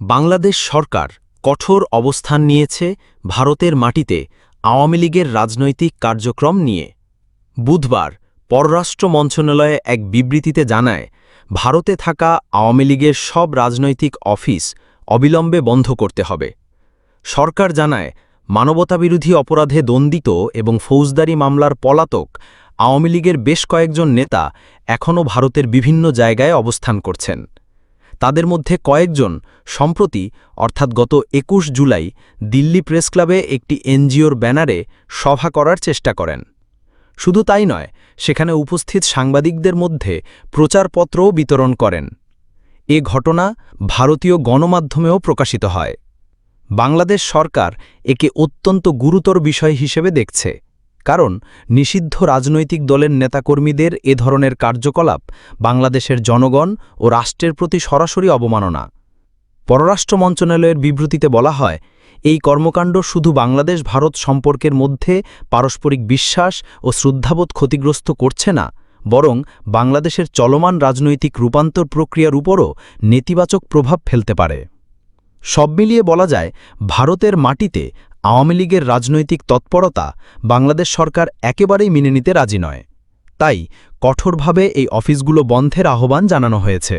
বাংলাদেশ সরকার কঠোর অবস্থান নিয়েছে ভারতের মাটিতে আওয়ামী লীগের রাজনৈতিক কার্যক্রম নিয়ে। বুধবার পররাষ্ট্র মন্ত্রণালয়ে এক বিবৃতিতে জানায়, ভারতে থাকা আওয়ামী লীগের সব রাজনৈতিক অফিস অবিলম্বে বন্ধ করতে হবে। সরকার জানায়, মানবতাবিরোধী অপরাধে দণ্ডিত এবং ফৌজদারি মামলার পলাতক আওয়ামী লীগের বেশ কয়েকজন নেতা এখনও ভারতের বিভিন্ন জায়গায় অবস্থান করছেন। তাদের মধ্যে কয়েকজন, সম্প্রতি, অর্থাৎ গত একুশ জুলাই, দিল্লি প্রেস ক্লাবে একটি এনজিওর ব্যানারে সভা করার চেষ্টা করেন। শুধু তাই নয়, সেখানে উপস্থিত সাংবাদিকদের মধ্যে প্রচারপত্রও বিতরণ করেন। এ ঘটনা ভারতীয় গণমাধ্যমেও প্রকাশিত হয়। বাংলাদেশ সরকার একে অত্যন্ত গুরুতর বিষয় হিসেবে দেখছে। কারণ, নিষিদ্ধ রাজনৈতিক দলের নেতাকর্মীদের এ ধরনের কার্যকলাপ বাংলাদেশের জনগণ ও রাষ্ট্রের প্রতি সরাসরি অবমাননা। পররাষ্ট্র মন্ত্রণালয়ের বিবৃতিতে বলা হয়, এই কর্মকাণ্ড শুধু বাংলাদেশ ভারত সম্পর্কের মধ্যে পারস্পরিক বিশ্বাস ও শ্রদ্ধাবোধ ক্ষতিগ্রস্ত করছে না, বরং বাংলাদেশের চলমান রাজনৈতিক রূপান্তর প্রক্রিয়ার উপরও নেতিবাচক প্রভাব ফেলতে পারে। সব মিলিয়ে বলা যায়, ভারতের মাটিতে আওয়ামী লীগের রাজনৈতিক তৎপরতা বাংলাদেশ সরকার একেবারেই মেনে নিতে রাজি নয়। তাই কঠোরভাবে এই অফিসগুলো বন্ধের আহ্বান জানানো হয়েছে।